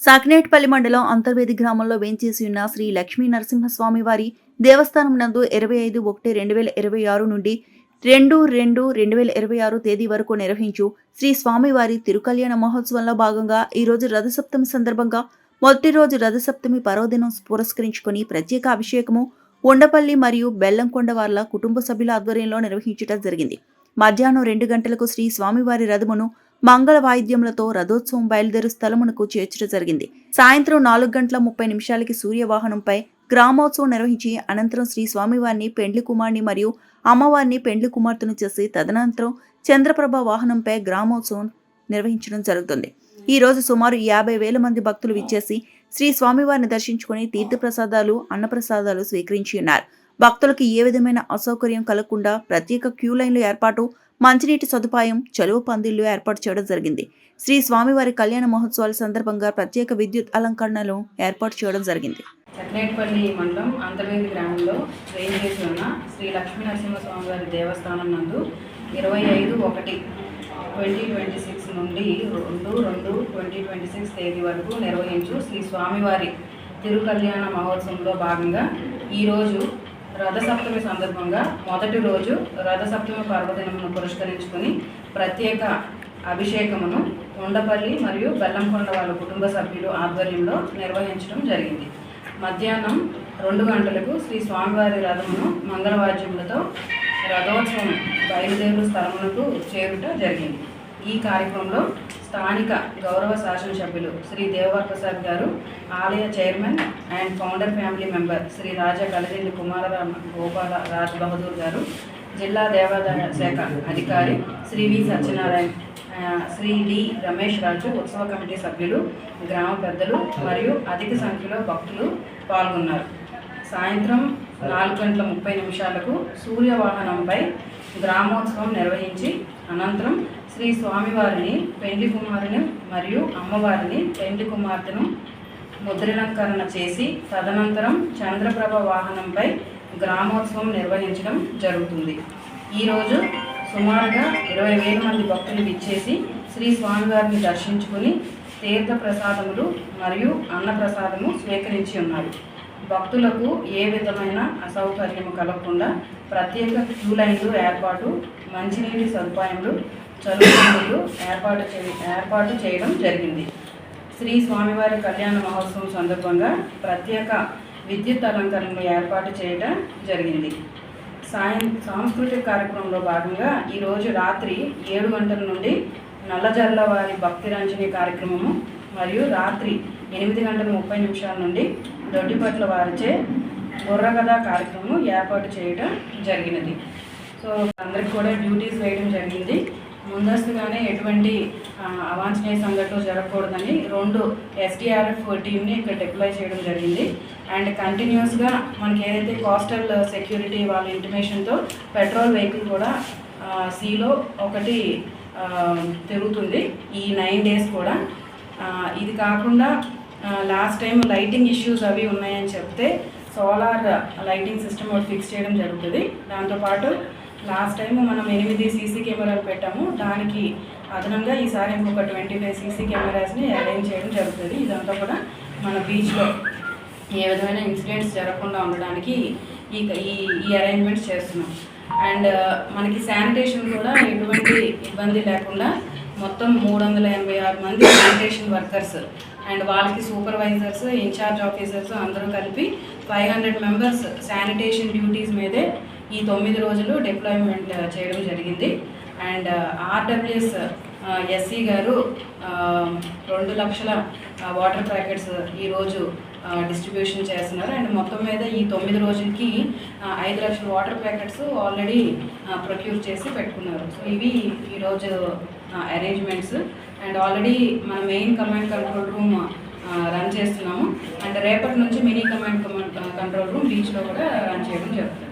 సాకినేటిపల్లి మండలం అంతర్వేది గ్రామంలో వేంచేసి ఉన్న శ్రీ లక్ష్మీ నరసింహస్వామి వారి దేవస్థానం నందు ఇరవై ఐదు ఒకటి రెండు వేల ఇరవై ఆరు నుండి రెండు రెండు రెండు వేల ఇరవై ఆరు తేదీ వరకు నిర్వహించు శ్రీ స్వామివారి తిరుకల్యాణ మహోత్సవంలో భాగంగా ఈరోజు రథసప్తమి సందర్భంగా మొదటి రోజు రథసప్తమి పర్వదినం పురస్కరించుకొని ప్రత్యేక అభిషేకము ఉండపల్లి మరియు బెల్లంకొండ వార్ల కుటుంబ సభ్యుల ఆధ్వర్యంలో నిర్వహించడం జరిగింది. మధ్యాహ్నం రెండు గంటలకు శ్రీ స్వామివారి రథమును మంగళ వాయిద్యములతో రథోత్సవం బయలుదేరు స్థలమునకు చేర్చడం జరిగింది. సాయంత్రం నాలుగు గంటల ముప్పై నిమిషాలకి సూర్యవాహనంపై గ్రామోత్సవం నిర్వహించి అనంతరం శ్రీ స్వామివారిని పెండ్లి కుమార్ని మరియు అమ్మవారిని పెండ్లి కుమార్తెను చేసి తదనంతరం చంద్రప్రభ వాహనంపై గ్రామోత్సవం నిర్వహించడం జరుగుతుంది. ఈ రోజు సుమారు యాభై వేల మంది భక్తులు విచ్చేసి శ్రీ స్వామివారిని దర్శించుకుని తీర్థప్రసాదాలు అన్నప్రసాదాలు స్వీకరించి ఉన్నారు. భక్తులకు ఏ విధమైన అసౌకర్యం కలగకుండా ప్రత్యేక క్యూ లైన్లు ఏర్పాటు మంచినీటి సదుపాయం చలువ పందిళ్ళు ఏర్పాటు చేయడం జరిగింది. శ్రీ స్వామివారి కళ్యాణ మహోత్సవాల సందర్భంగా ప్రత్యేక విద్యుత్ అలంకరణలు ఏర్పాటు చేయడం జరిగింది. చట్నేటిపల్లి మండలం అంతర్వేది గ్రామంలో చేసి ఉన్న శ్రీ లక్ష్మీ నరసింహస్వామి వారి దేవస్థానం నందు ఇరవై ఐదు ఒకటి ట్వంటీ ట్వంటీ సిక్స్ నుండి రెండు రెండు ట్వంటీ ట్వంటీ సిక్స్ తేదీ వరకు నిర్వహించు శ్రీ స్వామివారి తిరుకల్యాణ మహోత్సవంలో భాగంగా ఈరోజు రథసప్తమి సందర్భంగా మొదటి రోజు రథసప్తమి పర్వదినమును పురస్కరించుకొని ప్రత్యేక అభిషేకమును ఉండపల్లి మరియు బెల్లంకొండ వాళ్ళ కుటుంబ సభ్యులు ఆధ్వర్యంలో నిర్వహించడం జరిగింది. మధ్యాహ్నం రెండు గంటలకు శ్రీ స్వామివారి రథమును మంగళవాద్యములతో రథోత్సవం బయలుదేరు స్థలమునకు చేరుట జరిగింది. ఈ కార్యక్రమంలో స్థానిక గౌరవ శాసనసభ్యులు శ్రీ దేవవర్ ప్రసాద్ గారు ఆలయ chairman and founder family member Shri Raja Kalidindi Kumararama Gopala Raj Bahadur గారు జిల్లా దేవాదాయ శాఖ అధికారి శ్రీ వి సత్యనారాయణ శ్రీ డి రమేష్ రాజు ఉత్సవ కమిటీ సభ్యులు గ్రామ పెద్దలు మరియు అధిక సంఖ్యలో భక్తులు పాల్గొన్నారు. సాయంత్రం నాలుగు గంటల ముప్పై నిమిషాలకు సూర్యవాహనంపై గ్రామోత్సవం నిర్వహించి అనంతరం శ్రీ స్వామివారిని పెండ్లి కుమారుని మరియు అమ్మవారిని పెండ్లి కుమార్తెను ముద్రలంకరణ చేసి తదనంతరం చంద్రప్రభ వాహనంపై గ్రామోత్సవం నిర్వహించడం జరుగుతుంది. ఈరోజు సుమారుగా ఇరవై వేల మంది భక్తులు విచ్చేసి శ్రీ స్వామివారిని దర్శించుకుని తీర్థ ప్రసాదములు మరియు అన్నప్రసాదము స్వీకరించి ఉన్నారు. భక్తులకు ఏ విధమైన అసౌకర్యం కలగకుండా ప్రత్యేక క్యూ లైన్లు ఏర్పాటు మంచినీటి సదుపాయములు చదువులు ఏర్పాటు చే ఏర్పాటు చేయడం జరిగింది. శ్రీ స్వామివారి కళ్యాణ మహోత్సవం సందర్భంగా ప్రత్యేక విద్యుత్ అలంకరణలు ఏర్పాటు చేయడం జరిగింది. సాయం సాంస్కృతిక కార్యక్రమంలో భాగంగా ఈరోజు రాత్రి ఏడు గంటల నుండి నల్లజర్ల వారి భక్తి రంజని కార్యక్రమము మరియు రాత్రి ఎనిమిది గంటల ముప్పై నిమిషాల నుండి దొడ్డిపట్ల వారిచే బుర్రకథ కార్యక్రమం ఏర్పాటు చేయడం జరిగినది. సో అందరికి కూడా డ్యూటీస్ వేయడం జరిగింది. ముందస్తుగానే ఎటువంటి అవాంఛనీయ సంఘటనలు జరగకూడదని రెండు ఎస్డిఆర్ఎఫ్ టీమ్ని ఇక్కడ డిప్లాయ్ చేయడం జరిగింది. అండ్ కంటిన్యూస్గా మనకి ఏదైతే కోస్టల్ సెక్యూరిటీ వాళ్ళ ఇంటిమేషన్తో పెట్రోల్ వెహికల్ కూడా సీలో ఒకటి తిరుగుతుంది ఈ నైన్ డేస్ కూడా. ఇది కాకుండా లాస్ట్ టైం లైటింగ్ ఇష్యూస్ అవి ఉన్నాయని చెప్తే సోలార్ లైటింగ్ సిస్టమ్ ఒకటి ఫిక్స్ చేయడం జరుగుతుంది. దాంతోపాటు లాస్ట్ టైం మనం ఎనిమిది సీసీ కెమెరాలు పెట్టాము. దానికి అదనంగా ఈసారి ఇంకొక ట్వంటీ ఫైవ్ సీసీ కెమెరాస్ని అరేంజ్ చేయడం జరుగుతుంది. ఇదంతా కూడా మన బీచ్లో ఏ విధమైన ఇన్సిడెంట్స్ జరగకుండా ఉండడానికి ఈ ఈ ఈ అరేంజ్మెంట్స్ చేస్తున్నాం. అండ్ uh, మనకి శానిటేషన్ కూడా ఎటువంటి ఇబ్బంది లేకుండా మొత్తం మూడు వందల ఎనభై ఆరు మంది శానిటేషన్ వర్కర్స్ అండ్ వాళ్ళకి సూపర్వైజర్స్ ఇన్ఛార్జ్ ఆఫీసర్స్ అందరూ కలిపి five hundred members sanitation duties మీదే ఈ తొమ్మిది రోజులు డిప్లాయ్మెంట్ uh, చేయడం జరిగింది. అండ్ ఆర్డబ్ల్యూఎస్ ఎస్సీ గారు um, రెండు లక్షల వాటర్ ప్యాకెట్స్ ఈరోజు డిస్ట్రిబ్యూషన్ చేస్తున్నారు. అండ్ మొత్తం మీద ఈ తొమ్మిది రోజులకి uh, ఐదు లక్షల వాటర్ ప్యాకెట్స్ ఆల్రెడీ ప్రొక్యూర్ చేసి పెట్టుకున్నారు. సో ఇవి ఈరోజు అరేంజ్మెంట్స్ అండ్ ఆల్రెడీ మన main command control room run చేస్తున్నాము. అండ్ రేపటి నుంచి mini command command control room బీచ్లో కూడా రన్ చేయడం జరుగుతుంది.